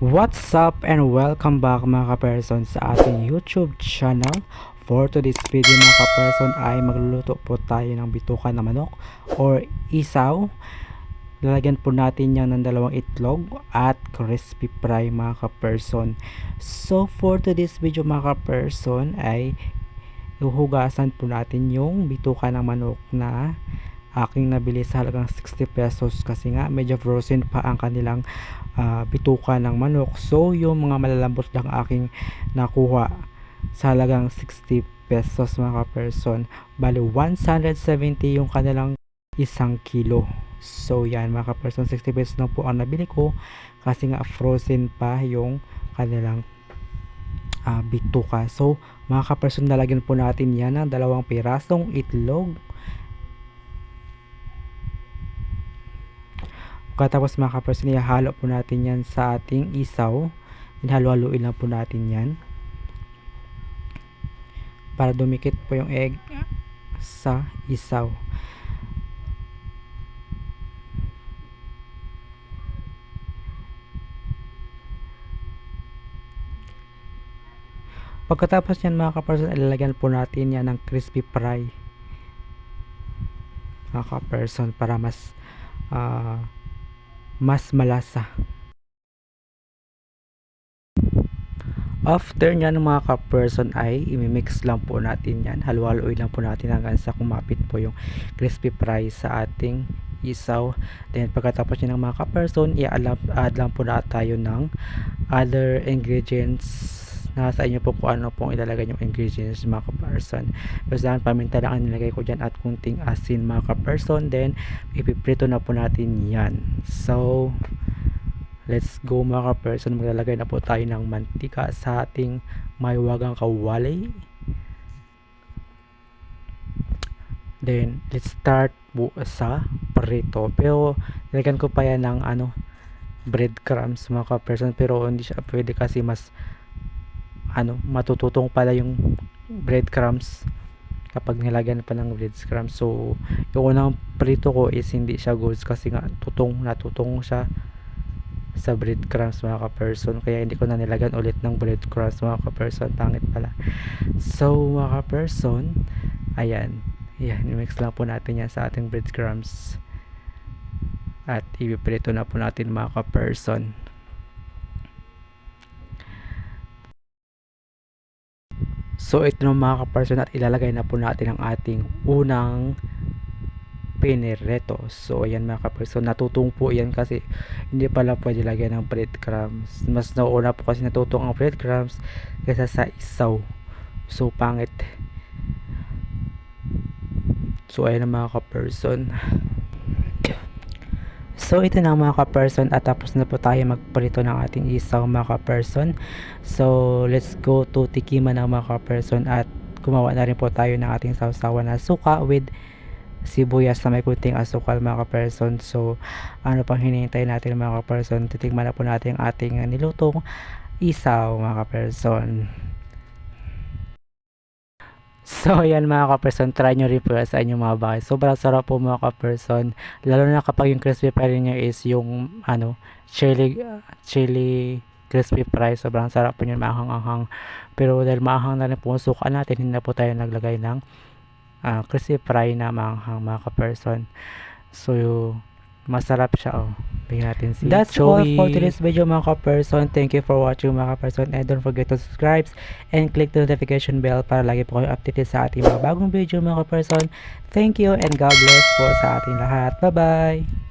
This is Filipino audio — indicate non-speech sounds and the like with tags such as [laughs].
What's up and welcome back mga kaperson sa ating YouTube channel. For today's video mga kaperson ay magluluto po tayo ng bituka na manok or isaw. Lalagyan po natin yan ng dalawang itlog at crispy fry mga kaperson. So for today's video mga kaperson ay huhugasan po natin yung bituka ng manok na aking nabili sa halagang 60 pesos kasi nga medyo frozen pa ang kanilang ah, bituka ng manok. So yung mga malalambot lang aking nakuha sa halagang 60 pesos mga person bali 170 yung kanilang isang kilo. So yan mga person 60 pesos lang po ang nabili ko kasi nga frozen pa yung kanilang ah, bituka. So mga kaperson nalagyan po natin yan ng dalawang pirasong itlog Pagkatapos mga kaperson, ihalo po natin yan sa ating isaw. Halo-haluin lang po natin yan. Para dumikit po yung egg sa isaw. Pagkatapos yan mga kaperson, ilalagyan po natin yan ng crispy fry. Mga kaperson, para mas ah mas malasa. After nyan mga ka-person ay imimix lang po natin yan. Halo-haloy lang po natin hanggang sa kumapit po yung crispy fry sa ating isaw. Then pagkatapos nyan ng mga ka-person, i-add lang po na tayo ng other ingredients nasa inyo po kung ano pong ilalagay yung ingredients mga ka-person. Basta paminta lang ang nilagay ko dyan at kunting asin mga ka-person. Then ipiprito na po natin yan. So, let's go mga ka-person. Maglalagay na po tayo ng mantika sa ating maywagang kawali. Then, let's start po sa prito. Pero, nilagyan ko pa yan ng ano, breadcrumbs mga ka-person. Pero, hindi siya pwede kasi mas ano, matututong pala yung breadcrumbs kapag nilagyan pa ng breadcrumbs. So, yung unang prito ko is hindi siya goods kasi nga tutong, natutong siya sa breadcrumbs mga ka-person. Kaya hindi ko na nilagyan ulit ng breadcrumbs mga ka-person. Pangit pala. So, mga ka-person, ayan. Yan, mix lang po natin yan sa ating breadcrumbs. At ipiprito na po natin mga ka-person. So ito na mga kaperson at ilalagay na po natin ang ating unang pinireto. So ayan mga kaperson, natutong po yan kasi hindi pala pwede lagyan ng breadcrumbs. Mas nauuna po kasi natutong ang breadcrumbs kaysa sa isaw. So pangit. So ayan mga kaperson. So ito na mga ka-person at tapos na po tayo magprito ng ating isaw mga ka-person. So let's go to tikiman ng mga ka-person at gumawa na rin po tayo ng ating sausawan na suka with sibuyas na may kunting asukal mga ka-person. So ano pang hinihintay natin mga ka-person? Titikman na po natin ang ating nilutong isaw mga ka-person. [laughs] So, ayan mga ka-person, try nyo rin po sa inyong mga bahay. Sobrang sarap po mga ka-person. Lalo na kapag yung crispy fry nyo is yung, ano, chili, chili crispy fry. Sobrang sarap po yun, maanghang-anghang. Pero dahil maanghang na rin po ang suka natin, hindi na po tayo naglagay ng ah, crispy fry na maanghang mga ka-person. So, masarap siya, oh. Bigyan natin si That's Joey. all for today's video mga ka-person. Thank you for watching mga ka-person. And don't forget to subscribe and click the notification bell para lagi po kayo updated sa ating mga bagong video mga ka-person. Thank you and God bless po sa ating lahat. Bye-bye!